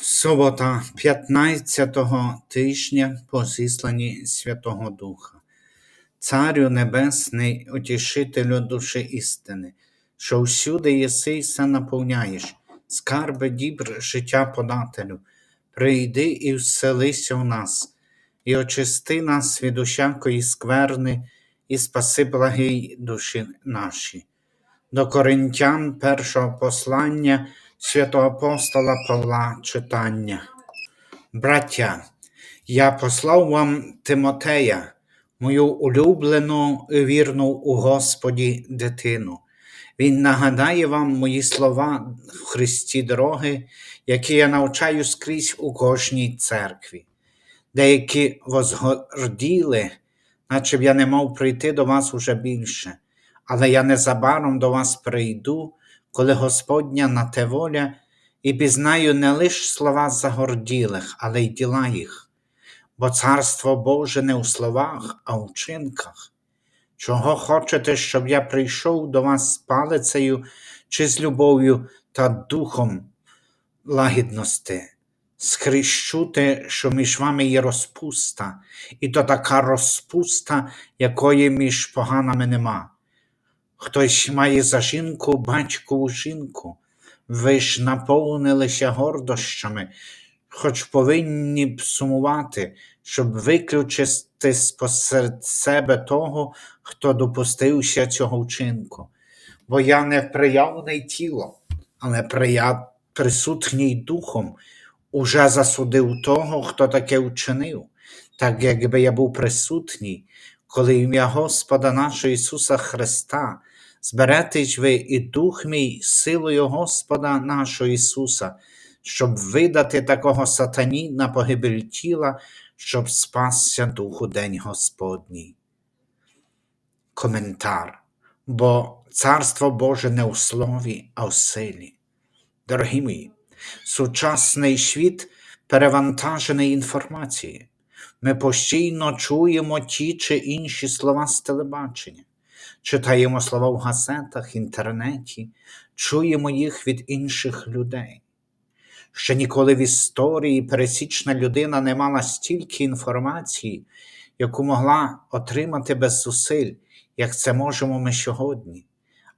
Субота 15-го тижня по зісланні Святого Духа, Царю Небесний, утішителю душі істини, що всюди єси і все наповняєш, скарби дібр життя подателю, прийди і вселися в нас, і очисти нас від усякої скверни, і спаси благий душі наші. До Коринтян першого послання святого апостола Павла читання. Браття, я послав вам Тимотея, мою улюблену і вірну у Господі дитину. Він нагадає вам мої слова в Христі дороги, які я навчаю скрізь у кожній церкві. Деякі возгорділи, наче б я не мав прийти до вас уже більше, але я незабаром до вас прийду, коли Господня на те воля, і пізнаю не лише слова загорділих, але й діла їх, бо Царство Боже не у словах, а у вчинках. Чого хочете, щоб я прийшов до вас з палицею чи з любов'ю та духом лагідності? Схрещу те, що між вами є розпуста, і то така розпуста, якої між поганами нема. Хтось має за жінку батькову жінку, ви ж наповнилися гордощами, хоч повинні б сумувати, щоб виключити посеред себе того, хто допустився цього вчинку. Бо я не приявний тілом, але прия... присутній духом. Уже засудив того, хто таке вчинив, так якби я був присутній, коли ім'я Господа нашого Ісуса Христа, зберетесь ви і дух мій силою Господа нашого Ісуса, щоб видати такого сатані на погибель тіла, щоб спасся духу день Господній. Коментар. Бо Царство Боже не у слові, а в силі. Дорогі мої, сучасний світ перевантажений інформацією. Ми постійно чуємо ті чи інші слова з телебачення, читаємо слова в газетах, інтернеті, чуємо їх від інших людей. Ще ніколи в історії пересічна людина не мала стільки інформації, яку могла отримати без зусиль, як це можемо ми сьогодні.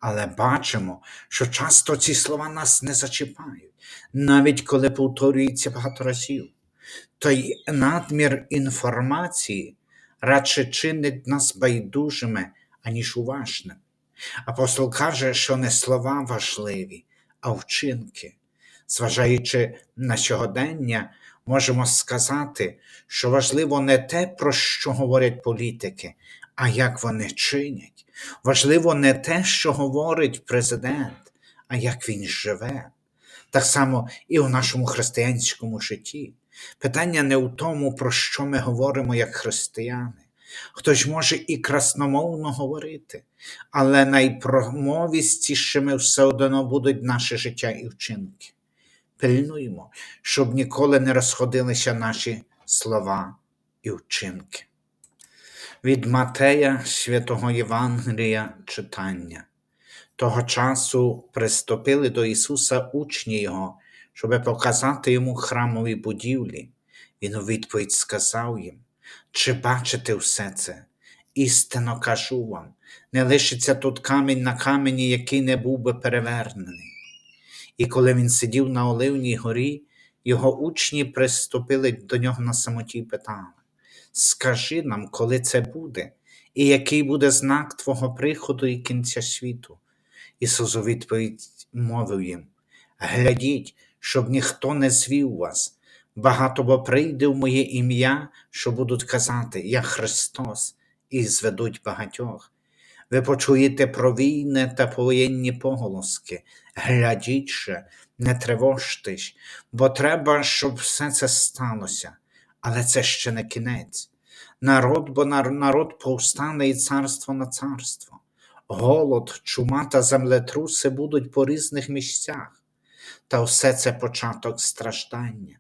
Але бачимо, що часто ці слова нас не зачіпають, навіть коли повторюється багато разів. Той надмір інформації радше чинить нас байдужими, аніж уважними. Апостол каже, що не слова важливі, а вчинки. Зважаючи на сьогодення, можемо сказати, що важливо не те, про що говорять політики, а як вони чинять. Важливо не те, що говорить президент, а як він живе. Так само і у нашому християнському житті. Питання не у тому, про що ми говоримо як християни. Хтось може і красномовно говорити, але найпромовістішими все одно будуть наше життя і вчинки. Пильнуємо, щоб ніколи не розходилися наші слова і вчинки. Від Матея святого Євангелія читання. Того часу приступили до Ісуса учні Його, щоб показати йому храмові будівлі. Він у відповідь сказав їм: Чи бачите все це? Істинно кажу вам, не лишиться тут камінь на камені, який не був би перевернений. І коли він сидів на Оливній горі, його учні приступили до нього на самоті і питали: Скажи нам, коли це буде, і який буде знак Твого приходу і кінця світу? Ісус у відповідь мовив їм: Глядіть, щоб ніхто не звів вас. Багато бо прийде в моє ім'я, що будуть казати, Я Христос, і зведуть багатьох. Ви почуєте про війни та повоєнні поголоски. Глядіть не тривожтесь, бо треба, щоб все це сталося. Але це ще не кінець. Народ, бо народ повстане і царство на царство. Голод, чума та землетруси будуть по різних місцях, та все це початок страждання.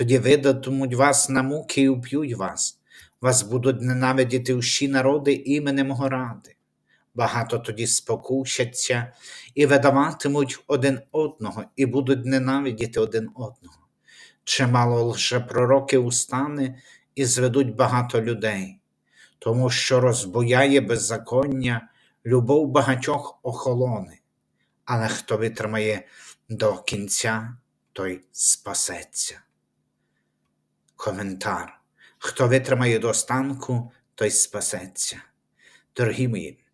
Тоді видатимуть вас на муки і уб'ють вас, вас будуть ненавидіти усі народи іменем мого ради. Багато тоді спокушаться і видаватимуть один одного, і будуть ненавидіти один одного. чимало лжепророків устане і зведуть багато людей, тому що розбуяє беззаконня, любов багатьох охолоне, але хто витримає до кінця, той спасеться. Коментар. Хто витримає до останку, той спасеться. Дорогі мої,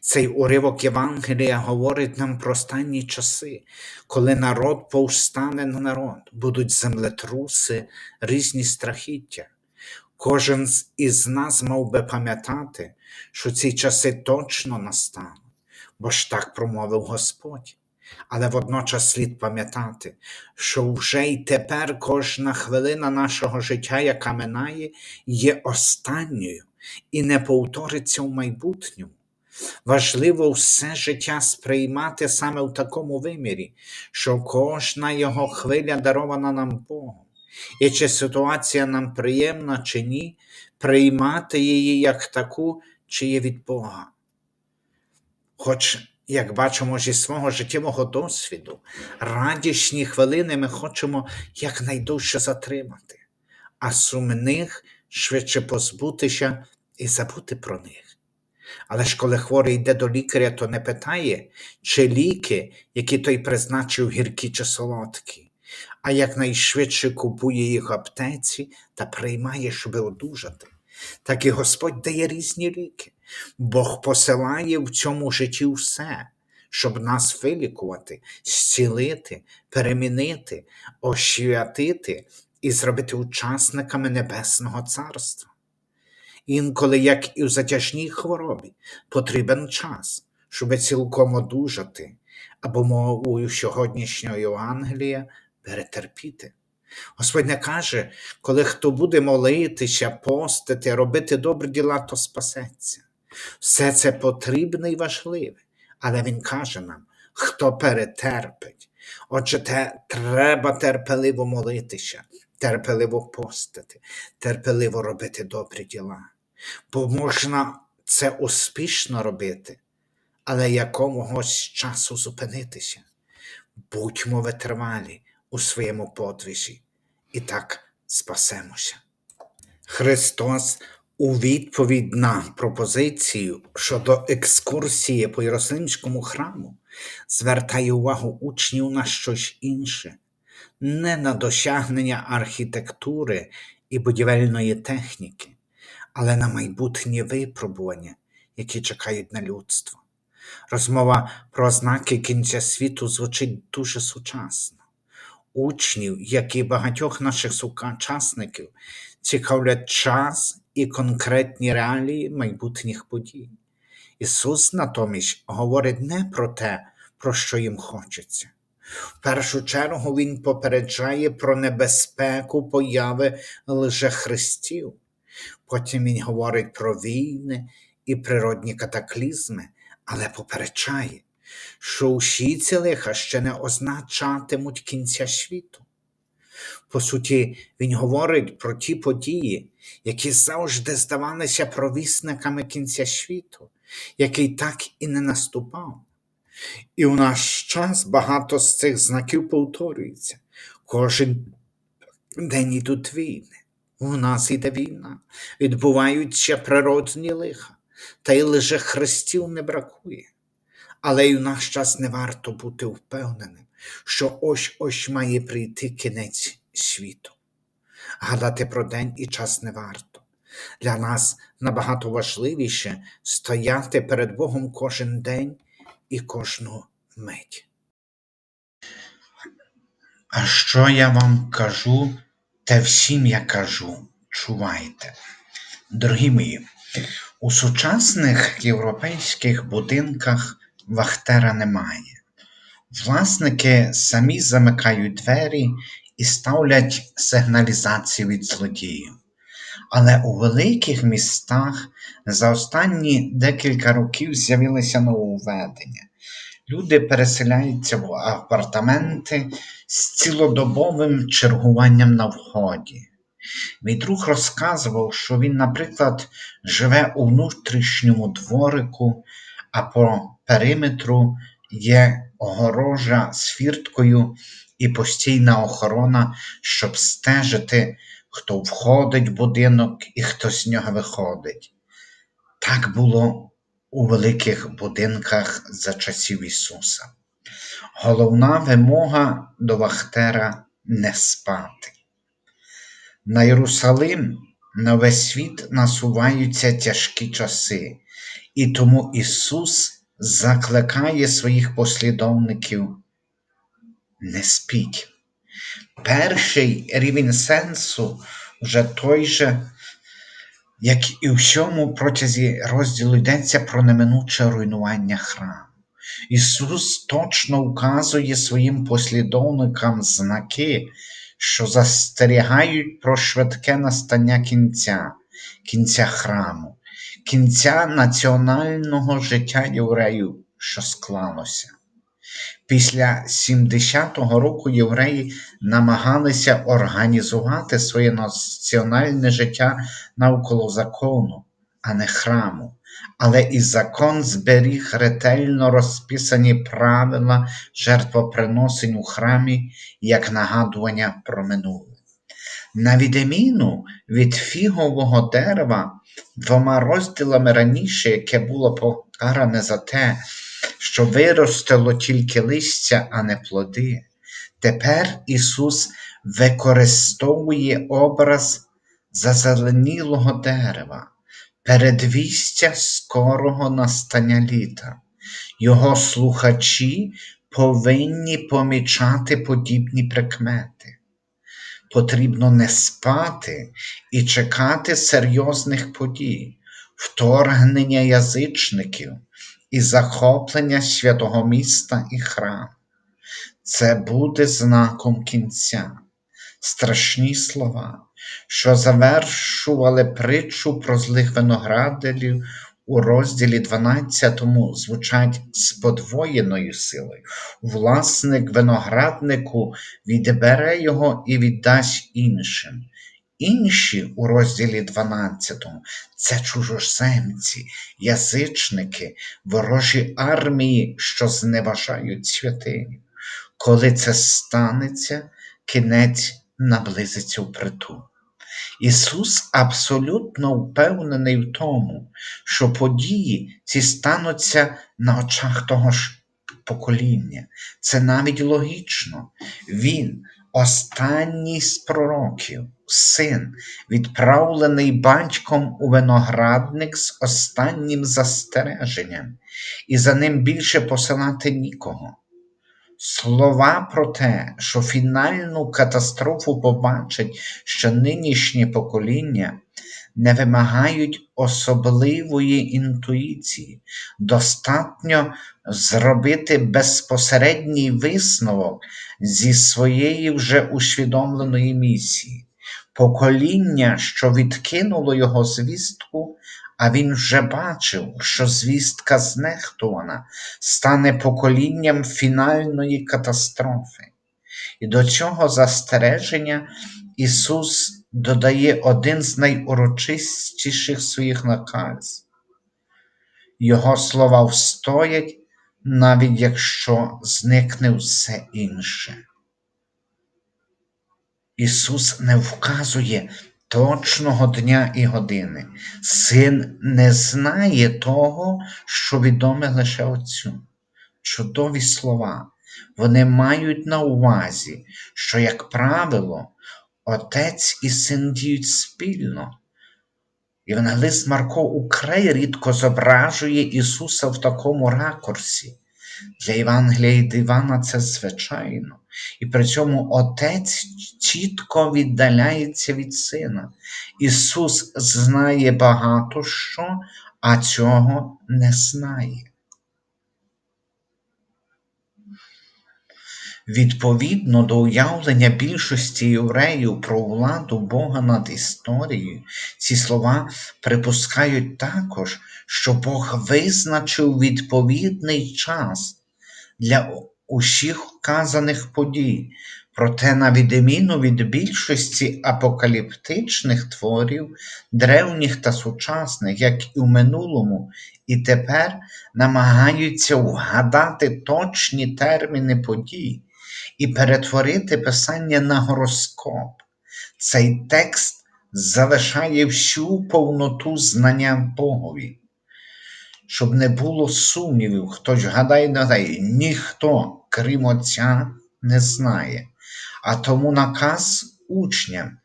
цей уривок Євангелія говорить нам про останні часи, коли народ повстане на народ, будуть землетруси, різні страхіття. Кожен із нас мав би пам'ятати, що ці часи точно настануть, бо ж так промовив Господь. Але водночас слід пам'ятати, що вже й тепер кожна хвилина нашого життя, яка минає, є останньою і не повториться в майбутньому. Важливо все життя сприймати саме в такому вимірі, що кожна його хвиля дарована нам Богом. І чи ситуація нам приємна чи ні, приймати її як таку, чи є від Бога. Хоч, як бачимо зі свого життєвого досвіду, радісні хвилини ми хочемо якнайдовше затримати, а сумних швидше позбутися і забути про них. Але ж коли хворий йде до лікаря, то не питає, чи ліки, які той призначив гіркі чи солодкі, а якнайшвидше купує їх в аптеці та приймає, щоб одужати. Так і Господь дає різні ліки. Бог посилає в цьому житті все, щоб нас вилікувати, зцілити, перемінити, освятити і зробити учасниками Небесного Царства. Інколи, як і в затяжній хворобі, потрібен час, щоб цілком одужати, або мовою сьогоднішнього Євангелія перетерпіти. Господь не каже, коли хто буде молитися, постити, робити добрі діла, то спасеться. Все це потрібне і важливе, але Він каже нам, хто перетерпить. Отже, те, треба терпеливо молитися, терпеливо постити, терпеливо робити добрі діла бо можна це успішно робити, але якомогось часу зупинитися. Будьмо витривалі у своєму подвизі і так спасемося. Христос у відповідь на пропозицію щодо екскурсії по Єрусалимському храму звертає увагу учнів на щось інше, не на досягнення архітектури і будівельної техніки, але на майбутнє випробування, які чекають на людство. Розмова про ознаки кінця світу звучить дуже сучасно. Учнів, як і багатьох наших сучасників, цікавлять час і конкретні реалії майбутніх подій. Ісус натомість говорить не про те, про що їм хочеться. В першу чергу Він попереджає про небезпеку появи лжехристів. Потім він говорить про війни і природні катаклізми, але попереджає, що усі ці лиха ще не означатимуть кінця світу. По суті, він говорить про ті події, які завжди здавалися провісниками кінця світу, який так і не наступав. І у наш час багато з цих знаків повторюється. Кожен день ідуть війни. У нас іде війна, відбуваються природні лиха, та й лише хрестів не бракує. Але й у наш час не варто бути впевненим, що ось ось має прийти кінець світу. Гадати про день і час не варто. Для нас набагато важливіше стояти перед Богом кожен день і кожну мить. А що я вам кажу? Те всім я кажу, чувайте. Дорогі мої, у сучасних європейських будинках вахтера немає. Власники самі замикають двері і ставлять сигналізацію від злодіїв. Але у великих містах за останні декілька років з'явилися нововведення. Люди переселяються в апартаменти з цілодобовим чергуванням на вході. Мій друг розказував, що він, наприклад, живе у внутрішньому дворику, а по периметру є огорожа з фірткою, і постійна охорона, щоб стежити, хто входить в будинок і хто з нього виходить. Так було у великих будинках за часів Ісуса. Головна вимога до Вахтера не спати. На Єрусалим на весь світ насуваються тяжкі часи, і тому Ісус закликає своїх послідовників не спіть. Перший рівень сенсу вже той же, як і у всьому протязі розділу йдеться про неминуче руйнування храму. Ісус точно вказує своїм послідовникам знаки, що застерігають про швидке настання кінця, кінця храму, кінця національного життя євреїв, що склалося. Після 70-го року євреї намагалися організувати своє національне життя навколо закону, а не храму. Але і закон зберіг ретельно розписані правила жертвоприносень у храмі як нагадування про минуле. На відміну від фігового дерева, двома розділами раніше, яке було покаране за те, що виростило тільки листя, а не плоди. Тепер Ісус використовує образ зазеленілого дерева, передвістя скорого настання літа. Його слухачі повинні помічати подібні прикмети. Потрібно не спати і чекати серйозних подій, вторгнення язичників і захоплення святого міста і храм. Це буде знаком кінця. Страшні слова, що завершували притчу про злих виноградарів у розділі 12 звучать з подвоєною силою. Власник винограднику відбере його і віддасть іншим. Інші у розділі 12 це чужоземці, язичники, ворожі армії, що зневажають святиню. Коли це станеться, кінець наблизиться впритул. Ісус абсолютно впевнений в тому, що події ці стануться на очах того ж покоління. Це навіть логічно. Він, останній з пророків, син, відправлений батьком у виноградник з останнім застереженням, і за ним більше посилати нікого. Слова про те, що фінальну катастрофу побачить ще нинішнє покоління, не вимагають особливої інтуїції. Достатньо зробити безпосередній висновок зі своєї вже усвідомленої місії. Покоління, що відкинуло його звістку, а він вже бачив, що звістка знехтувана стане поколінням фінальної катастрофи. І до цього застереження Ісус додає один з найурочистіших своїх наказів. Його слова встоять, навіть якщо зникне все інше. Ісус не вказує точного дня і години. Син не знає того, що відоме лише Отцю. Чудові слова. Вони мають на увазі, що, як правило, Отець і син діють спільно. Євангелист Марко украй рідко зображує Ісуса в такому ракурсі. Для Євангелія і Івана це звичайно, і при цьому Отець чітко віддаляється від Сина. Ісус знає багато що, а цього не знає. Відповідно до уявлення більшості євреїв про владу Бога над історією, ці слова припускають також, що Бог визначив відповідний час для усіх вказаних подій, проте, на відміну від більшості апокаліптичних творів, древніх та сучасних, як і в минулому, і тепер намагаються вгадати точні терміни подій і перетворити писання на гороскоп. Цей текст залишає всю повноту знання Богові. Щоб не було сумнівів, хтось гадає, гадає, ніхто, крім Отця, не знає. А тому наказ учням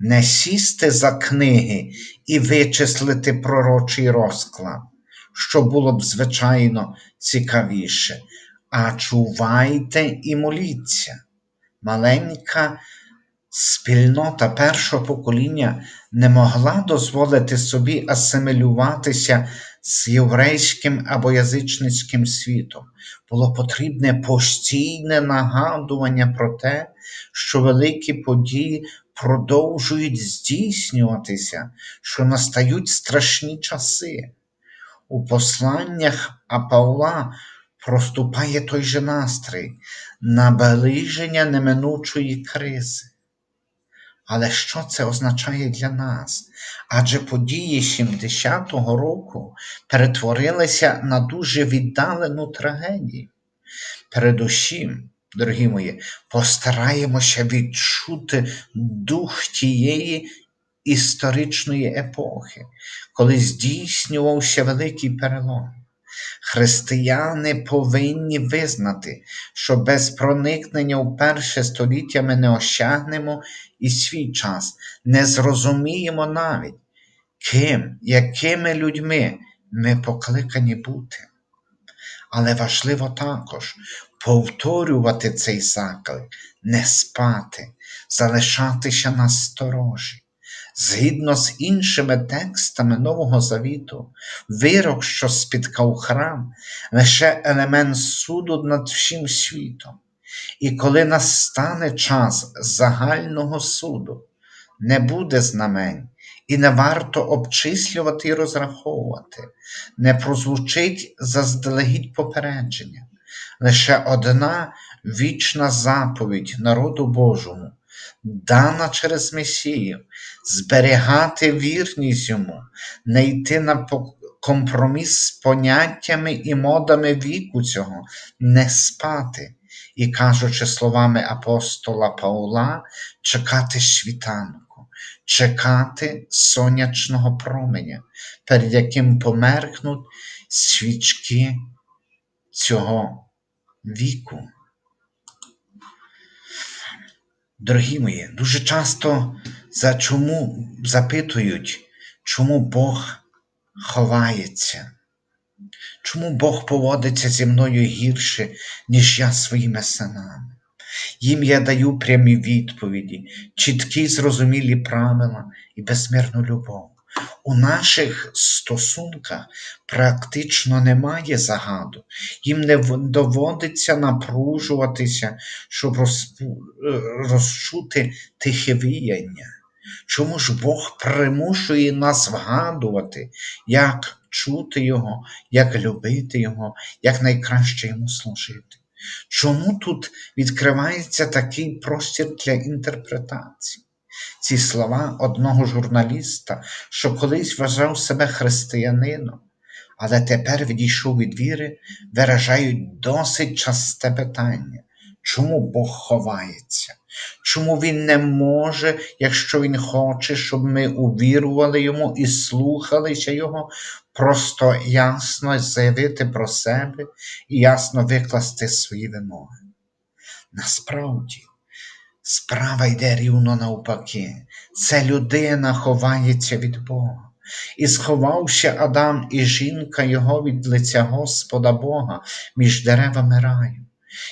не сісти за книги і вичислити пророчий розклад, що було б, звичайно, цікавіше, а чувайте і моліться. Маленька спільнота першого покоління не могла дозволити собі асимілюватися з єврейським або язичницьким світом. Було потрібне постійне нагадування про те, що великі події продовжують здійснюватися, що настають страшні часи. У посланнях а Павла проступає той же настрій наближення неминучої кризи. Але що це означає для нас? Адже події 70-го року перетворилися на дуже віддалену трагедію. Передусім, дорогі мої, постараємося відчути дух тієї історичної епохи, коли здійснювався великий перелом. Християни повинні визнати, що без проникнення в перше століття ми не осягнемо і свій час, не зрозуміємо навіть, ким, якими людьми ми покликані бути. Але важливо також повторювати цей заклик, не спати, залишатися на сторожі. Згідно з іншими текстами Нового Завіту, вирок, що спіткав храм, лише елемент суду над всім світом. І коли настане час загального суду, не буде знамень, і не варто обчислювати і розраховувати, не прозвучить заздалегідь попередження, лише одна вічна заповідь народу Божому, дана через Месію, зберігати вірність йому, не йти на компроміс з поняттями і модами віку цього, не спати. І, кажучи словами апостола Павла, чекати світанку, чекати сонячного променя, перед яким померкнуть свічки цього віку. Дорогі мої, дуже часто за чому запитують, чому Бог ховається, чому Бог поводиться зі мною гірше, ніж я своїми синами. Їм я даю прямі відповіді, чіткі зрозумілі правила і безмірну любов. У наших стосунках практично немає загаду, їм не доводиться напружуватися, щоб розчути тихе віяння. Чому ж Бог примушує нас вгадувати, як чути Його, як любити Його, як найкраще йому служити? Чому тут відкривається такий простір для інтерпретації? Ці слова одного журналіста, що колись вважав себе християнином, але тепер відійшов від віри, виражають досить часте питання, чому Бог ховається, чому Він не може, якщо Він хоче, щоб ми увірували Йому і слухалися Його, просто ясно заявити про себе і ясно викласти свої вимоги. Насправді, Справа йде рівно навпаки. Це людина ховається від Бога. І сховавши Адам і жінка його від лиця Господа Бога між деревами раю.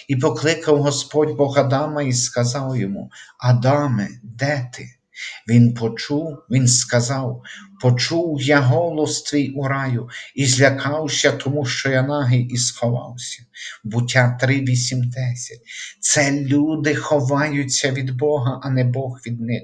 І покликав Господь Бог Адама і сказав йому: Адаме, де ти? Він почув, він сказав: Почув я голос твій у раю, і злякався, тому що я нагий і сховався. Буття 3, 8, 10. Це люди ховаються від Бога, а не Бог від них.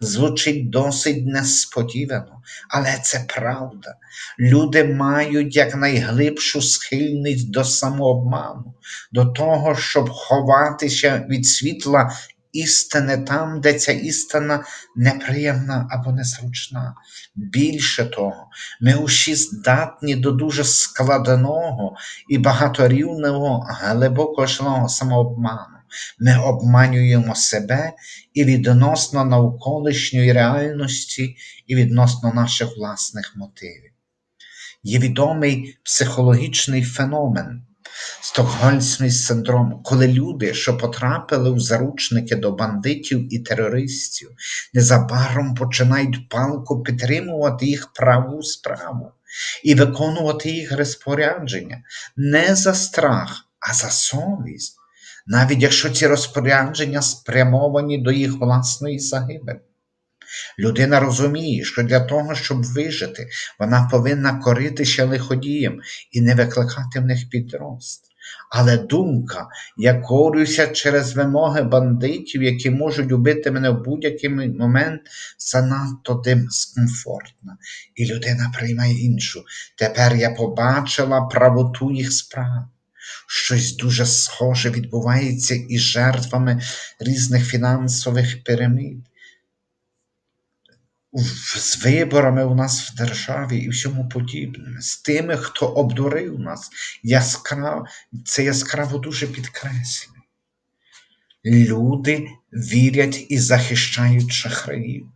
Звучить досить несподівано, але це правда. Люди мають якнайглибшу схильність до самообману, до того, щоб ховатися від світла істини там, де ця істина неприємна або незручна. Більше того, ми усі здатні до дуже складного і багаторівного глибокого самообману. ми обманюємо себе і відносно навколишньої реальності, і відносно наших власних мотивів. Є відомий психологічний феномен Стокгольмський синдром, коли люди, що потрапили в заручники до бандитів і терористів, незабаром починають палко підтримувати їх праву справу і виконувати їх розпорядження не за страх, а за совість, навіть якщо ці розпорядження спрямовані до їх власної загибелі. Людина розуміє, що для того, щоб вижити, вона повинна коритися лиходіям і не викликати в них підрост. Але думка, я корюся через вимоги бандитів, які можуть убити мене в будь-який момент, занадто дискомфортна. І людина приймає іншу. Тепер я побачила правоту їх справ. Щось дуже схоже відбувається із жертвами різних фінансових пірамід з виборами у нас в державі і всьому подібне, з тими, хто обдурив нас, яскраво, це яскраво дуже підкреслює. Люди вірять і захищають шахраїв.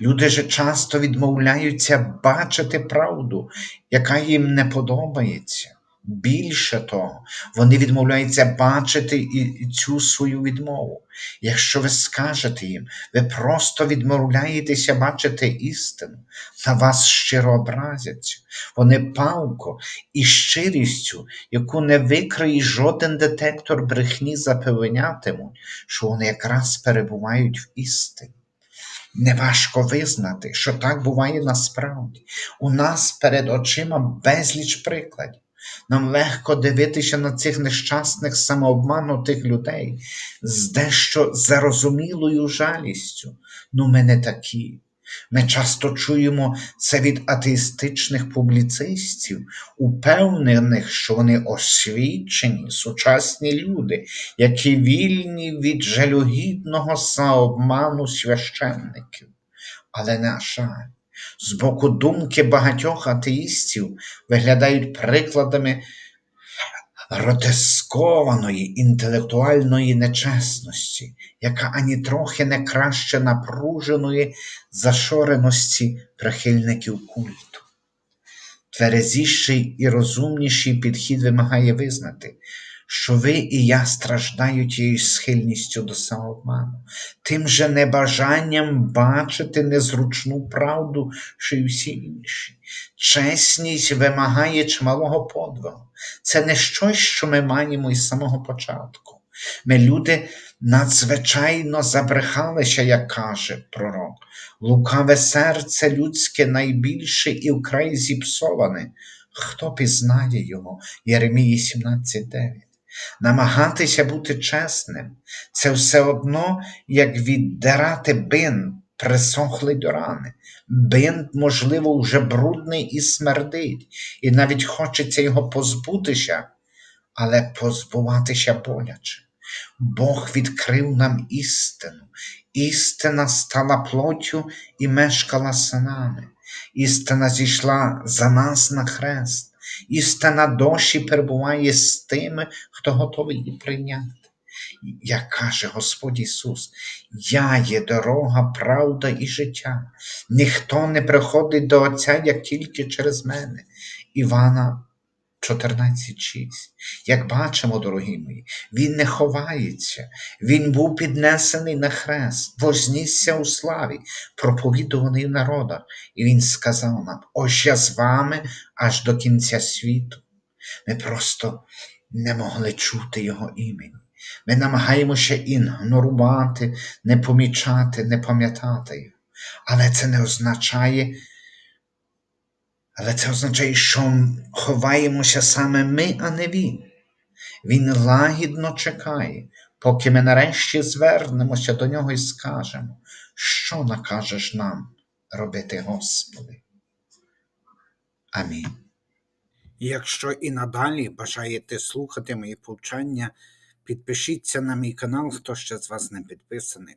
Люди же часто відмовляються бачити правду, яка їм не подобається. Більше того, вони відмовляються бачити і цю свою відмову. Якщо ви скажете їм, ви просто відмовляєтеся бачити істину, на вас щиро образяться. Вони палко і щирістю, яку не викриє жоден детектор брехні, запевнятимуть, що вони якраз перебувають в істині. Неважко визнати, що так буває насправді. У нас перед очима безліч прикладів. Нам легко дивитися на цих нещасних самообманутих людей з дещо зарозумілою жалістю. Ну, ми не такі. Ми часто чуємо це від атеїстичних публіцистів, упевнених, що вони освічені, сучасні люди, які вільні від жалюгідного самообману священників. Але, на жаль, з боку думки багатьох атеїстів виглядають прикладами гротескованої інтелектуальної нечесності, яка ані трохи не краще напруженої зашореності прихильників культу. Тверезіший і розумніший підхід вимагає визнати, що ви і я страждають її схильністю до самообману, тим же небажанням бачити незручну правду, що й всі інші. Чесність вимагає чималого подвигу. Це не щось, що ми маємо із самого початку. Ми, люди, надзвичайно забрехалися, як каже пророк. Лукаве серце людське найбільше і вкрай зіпсоване. Хто пізнає його? Єремії 17.9 Намагатися бути чесним це все одно, як віддирати бинт, присохлий до рани. Бинт, можливо, вже брудний і смердить, і навіть хочеться його позбутися, але позбуватися боляче. Бог відкрив нам істину. Істина стала плоттю і мешкала з нами. Істина зійшла за нас на хрест. Істина дощі перебуває з тими, хто готовий її прийняти. Як каже Господь Ісус, Я є дорога, правда і життя. Ніхто не приходить до Отця, як тільки через мене. Івана 14.6. Як бачимо, дорогі мої, Він не ховається, Він був піднесений на хрест, вознісся у славі, проповідуваний в народах, і Він сказав нам: ось я з вами аж до кінця світу. Ми просто не могли чути Його імені. Ми намагаємося ігнорувати, не помічати, не пам'ятати його. Але це не означає, але це означає, що ховаємося саме ми, а не він. Він лагідно чекає, поки ми нарешті звернемося до нього і скажемо, що накажеш нам робити, Господи. Амінь. Якщо і надалі бажаєте слухати мої повчання, підпишіться на мій канал, хто ще з вас не підписаний.